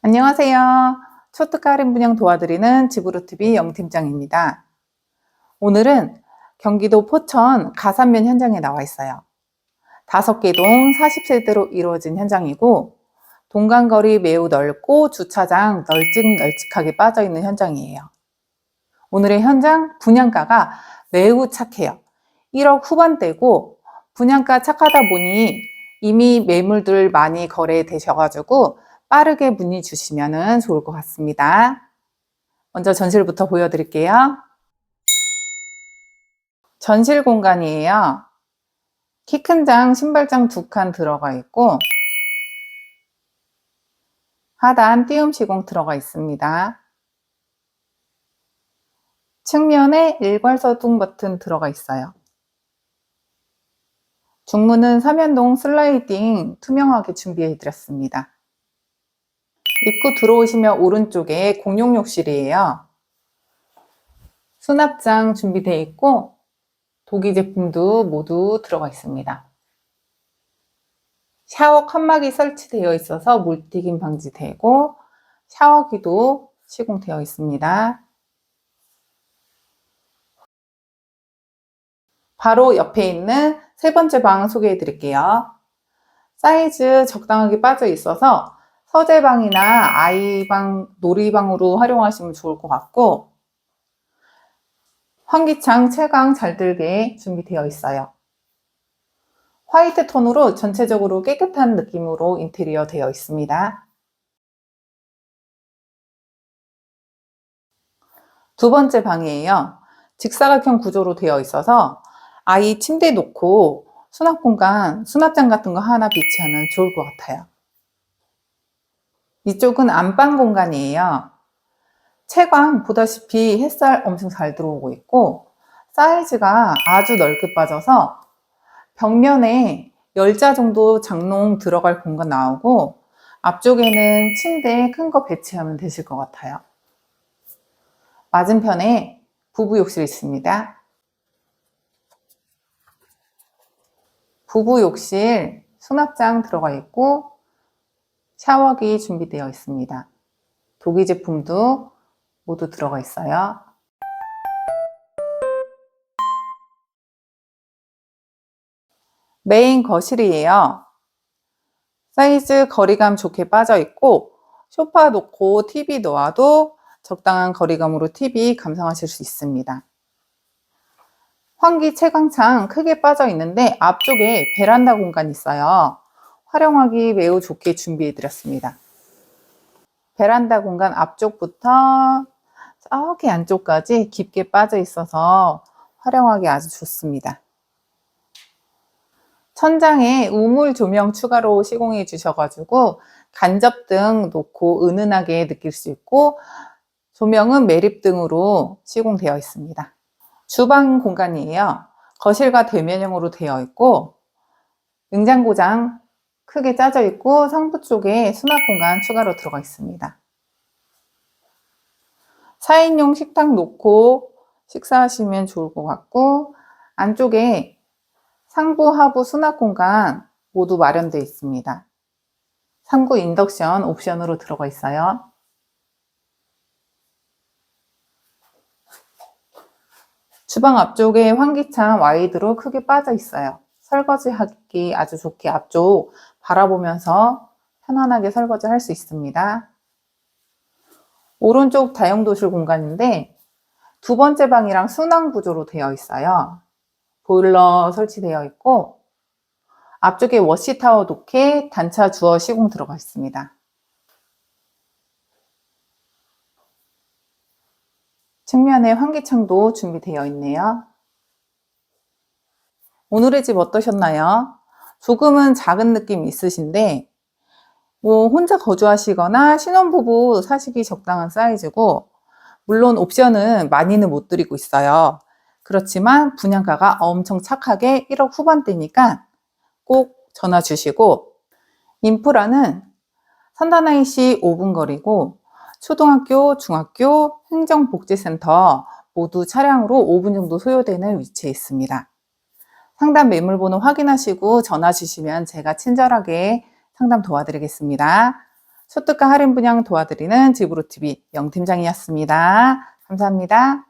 안녕하세요. 초특가 할인 분양 도와드리는 지브로TV 영팀장입니다. 오늘은 경기도 포천 가산면 현장에 나와 있어요. 다섯 개 동 40세대로 이루어진 현장이고 동간거리 매우 넓고 주차장 널찍널찍하게 빠져 있는 현장이에요. 오늘의 현장 분양가가 매우 착해요. 1억 후반대고 분양가 착하다 보니 이미 매물들 많이 거래되셔가지고 빠르게 문의 주시면 좋을 것 같습니다. 먼저 전실부터 보여드릴게요. 전실 공간이에요. 키 큰 장, 신발장 두 칸 들어가 있고 하단 띄움 시공 들어가 있습니다. 측면에 일괄서둥 버튼 들어가 있어요. 중문은 삼연동 슬라이딩 투명하게 준비해 드렸습니다. 입구 들어오시면 오른쪽에 공용 욕실이에요. 수납장 준비되어 있고 도기 제품도 모두 들어가 있습니다. 샤워 칸막이 설치되어 있어서 물튀김 방지되고 샤워기도 시공되어 있습니다. 바로 옆에 있는 세 번째 방 소개해 드릴게요. 사이즈 적당하게 빠져 있어서 서재방이나 아이방, 놀이방으로 활용하시면 좋을 것 같고 환기창 채광 잘 들게 준비되어 있어요. 화이트 톤으로 전체적으로 깨끗한 느낌으로 인테리어 되어 있습니다. 두 번째 방이에요. 직사각형 구조로 되어 있어서 아이 침대 놓고 수납 공간, 수납장 같은 거 하나 비치하면 좋을 것 같아요. 이쪽은 안방 공간이에요. 채광 보다시피 햇살 엄청 잘 들어오고 있고 사이즈가 아주 넓게 빠져서 벽면에 10자 정도 장롱 들어갈 공간 나오고 앞쪽에는 침대 큰 거 배치하면 되실 것 같아요. 맞은편에 부부 욕실 있습니다. 부부 욕실 수납장 들어가 있고 샤워기 준비되어 있습니다. 도기 제품도 모두 들어가 있어요. 메인 거실이에요. 사이즈 거리감 좋게 빠져 있고 소파 놓고 TV 놓아도 적당한 거리감으로 TV 감상하실 수 있습니다. 환기 채광창 크게 빠져 있는데 앞쪽에 베란다 공간이 있어요. 활용하기 매우 좋게 준비해 드렸습니다. 베란다 공간 앞쪽부터 저기 안쪽까지 깊게 빠져 있어서 활용하기 아주 좋습니다. 천장에 우물 조명 추가로 시공해 주셔가지고 간접등 놓고 은은하게 느낄 수 있고 조명은 매립등으로 시공되어 있습니다. 주방 공간이에요. 거실과 대면형으로 되어 있고 냉장고장 크게 짜져 있고 상부 쪽에 수납 공간 추가로 들어가 있습니다. 4인용 식탁 놓고 식사하시면 좋을 것 같고 안쪽에 상부 하부 수납 공간 모두 마련되어 있습니다. 상부 인덕션 옵션으로 들어가 있어요. 주방 앞쪽에 환기창 와이드로 크게 빠져 있어요. 설거지 하기 아주 좋게 앞쪽 바라보면서 편안하게 설거지 할 수 있습니다. 오른쪽 다용도실 공간인데 두 번째 방이랑 순환 구조로 되어 있어요. 보일러 설치되어 있고 앞쪽에 워시타워 독해 단차 주어 시공 들어가 있습니다. 측면에 환기창도 준비되어 있네요. 오늘의 집 어떠셨나요? 조금은 작은 느낌 있으신데 뭐 혼자 거주하시거나 신혼부부 사시기 적당한 사이즈고 물론 옵션은 많이는 못 드리고 있어요. 그렇지만 분양가가 엄청 착하게 1억 후반대니까 꼭 전화 주시고 인프라는 산다나이시 5분 거리고 초등학교, 중학교, 행정복지센터 모두 차량으로 5분 정도 소요되는 위치에 있습니다. 상담 매물번호 확인하시고 전화 주시면 제가 친절하게 상담 도와드리겠습니다. 소득가 할인 분양 도와드리는 집으로TV 영팀장이었습니다. 감사합니다.